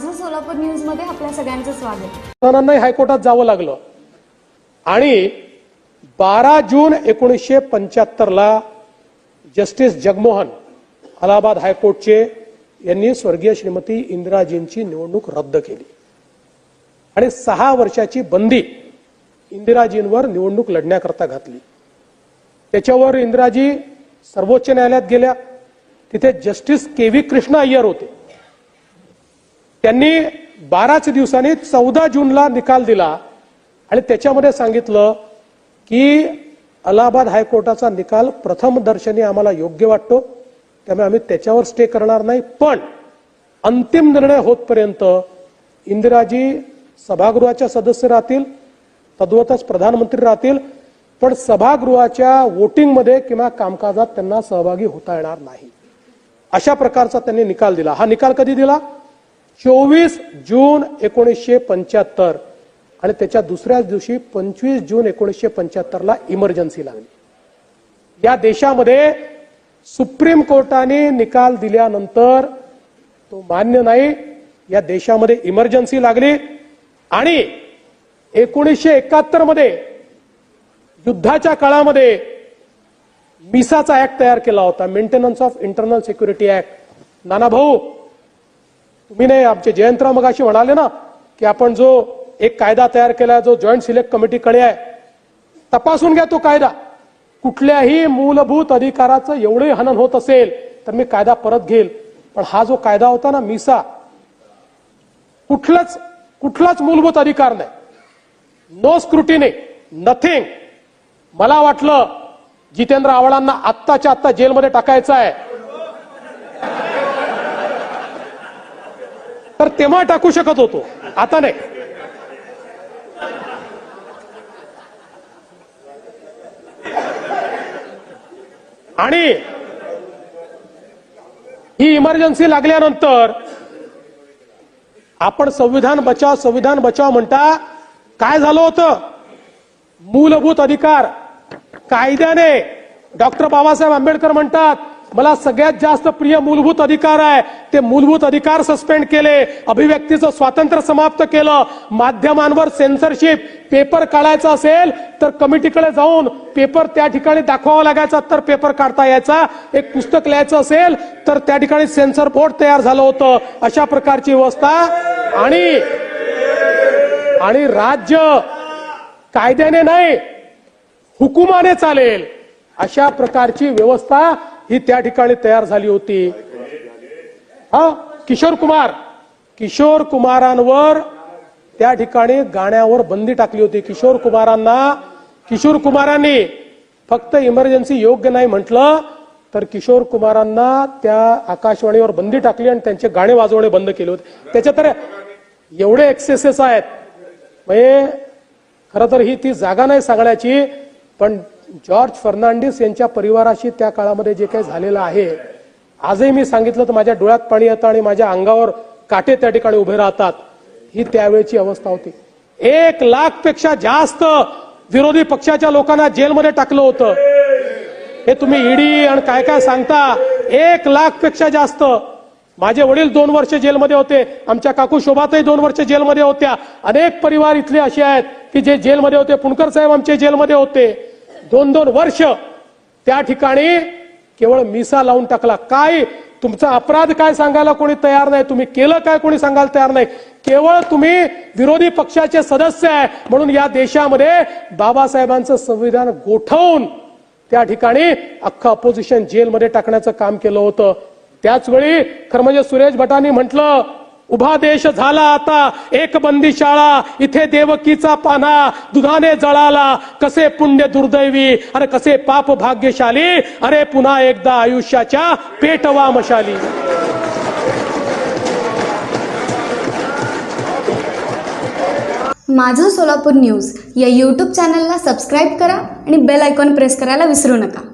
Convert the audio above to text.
माझं सोलापूर न्यूजमध्ये आपल्या सगळ्यांचं स्वागत. हायकोर्टात जावं लागलं. आणि बारा जून एकोणीसशे पंच्याहत्तरला जस्टिस जगमोहन अलाहाबाद हायकोर्टचे यांनी स्वर्गीय श्रीमती इंदिराजींची निवडणूक रद्द केली. आणि सहा वर्षाची बंदी इंदिराजींवर निवडणूक लढण्याकरता घातली. त्याच्यावर इंदिराजी सर्वोच्च न्यायालयात गेल्या. तिथे justice K V Krishna Iyer होते. त्यांनी बाराच दिवसांनी चौदा जूनला निकाल दिला आणि त्याच्यामध्ये सांगितलं की अलाहाबाद हायकोर्टाचा निकाल प्रथम दर्शनी आम्हाला योग्य वाटतो त्यामुळे आम्ही त्याच्यावर स्टे करणार नाही. पण अंतिम निर्णय होतपर्यंत इंदिराजी सभागृहाच्या सदस्य राहतील तद्वतच प्रधानमंत्री राहतील पण सभागृहाच्या वोटिंगमध्ये किंवा कामकाजात त्यांना सहभागी होता येणार नाही. अशा प्रकारचा त्यांनी निकाल दिला. हा निकाल कधी दिला? चोवीस जून एकोणीसशे पंच्याहत्तर आणि त्याच्या दुसऱ्याच दिवशी पंचवीस जून एकोणीसशे पंच्याहत्तरला इमर्जन्सी लागली या देशामध्ये सुप्रीम कोर्टाने निकाल दिल्यानंतर तो मान्य नाही. या देशामध्ये इमर्जन्सी लागली आणि एकोणीसशे एकाहत्तरमध्ये युद्धाच्या काळामध्ये मिसाचा ऍक्ट तयार केला होता. Maintenance of internal security act नाना भाऊ तुम्ही नाही आमचे जयंतराव मगाशी म्हणाले ना की आपण जो एक कायदा तयार केला जो जॉईंट सिलेक्ट कमिटीकडे आहे तपासून घ्या तो कायदा. कुठल्याही मूलभूत अधिकाराचं एवढे हनन होत असेल तर मी कायदा परत घेईल. पण हा जो कायदा होता ना मिसा कुठलाच कुठलाच मूलभूत अधिकार नाही. नो स्क्रुटिनी नथिंग मला वाटलं जितेंद्र आव्हाडांना आत्ताच्या आत्ता जेलमध्ये टाकायचं आहे. तेव्हा टाकू शकत होतो. आता नाही. आणि ही इमर्जन्सी लागल्यानंतर आपण संविधान बचाव संविधान बचाव म्हणता काय झालं होतं? मूलभूत अधिकार कायद्याने डॉक्टर बाबासाहेब आंबेडकर म्हणतात मला सगळ्यात जास्त प्रिय मूलभूत अधिकार आहे. ते मूलभूत अधिकार सस्पेंड केले. अभिव्यक्तीचं स्वातंत्र्य समाप्त केलं. माध्यमांवर सेन्सरशिप पेपर काढायचा असेल तर कमिटीकडे जाऊन पेपर त्या ठिकाणी दाखवावा लागायचा. तर पेपर काढता यायचा. एक पुस्तक लिहायचं असेल तर त्या ठिकाणी सेन्सर बोर्ड तयार झालं होतं. अशा प्रकारची व्यवस्था. आणि आणि राज्य कायद्याने नाही हुकुमाने चालेल. अशा प्रकारची व्यवस्था ही त्या ठिकाणी तयार झाली होती. हा किशोर कुमार. किशोर कुमारांवर त्या ठिकाणी गाण्यावर बंदी टाकली होती. किशोर कुमारांना किशोर कुमारांनी फक्त इमर्जन्सी योग्य नाही म्हटलं तर किशोर कुमारांना त्या आकाशवाणीवर बंदी टाकली आणि त्यांचे गाणे वाजवणे बंद केले होते. त्याच्या तर एवढे एक्सेसेस आहेत. म्हणजे खरं तर ही ती जागा नाही सांगण्याची पण जॉर्ज फर्नांडिस यांच्या परिवाराशी त्या काळामध्ये जे काही झालेलं आहे आजही मी सांगितलं तर माझ्या डोळ्यात पाणी येतं आणि माझ्या अंगावर काटे त्या ठिकाणी उभे राहतात. ही त्यावेळची अवस्था होती. एक लाखपेक्षा जास्त विरोधी पक्षाच्या लोकांना जेलमध्ये टाकलं होतं. हे तुम्ही ईडी आणि काय काय सांगता? एक लाखपेक्षा जास्त. माझे वडील दोन वर्ष जेलमध्ये होते. आमच्या काकू शोभातही दोन वर्ष जेलमध्ये होत्या. अनेक परिवार इथले असे आहेत की जे जेलमध्ये होते. पुणकर साहेब आमचे जेलमध्ये होते. दोन दोन वर्ष त्या ठिकाणी केवळ मिसा लावून टाकला. काय? तुमचा अपराध काय सांगायला कोणी तयार नाही? तुम्ही केलं काय कोणी सांगायला तयार नाही? केवळ तुम्ही विरोधी पक्षाचे सदस्य आहे. म्हणून या देशामध्ये बाबासाहेबांचं संविधान गोठवून त्या ठिकाणी अख्खं अपोजिशन जेलमध्ये टाकण्याचं काम केलं होतं. त्याच वेळी खरं म्हणजे सुरेश भटांनी म्हटलं उभा देश झाला आता. एक बंदी शाळा इथे देवकीचा पाना दुधाने जळाला. कसे पुण्य दुर्दैवी अरे कसे पाप भाग्यशाली. अरे पुन्हा एकदा आयुष्याच्या पेटवा मशाली माझं सोलापूर न्यूज या यूट्यूब चॅनलला सबस्क्राईब करा आणि बेल आयकॉन प्रेस करायला विसरू नका.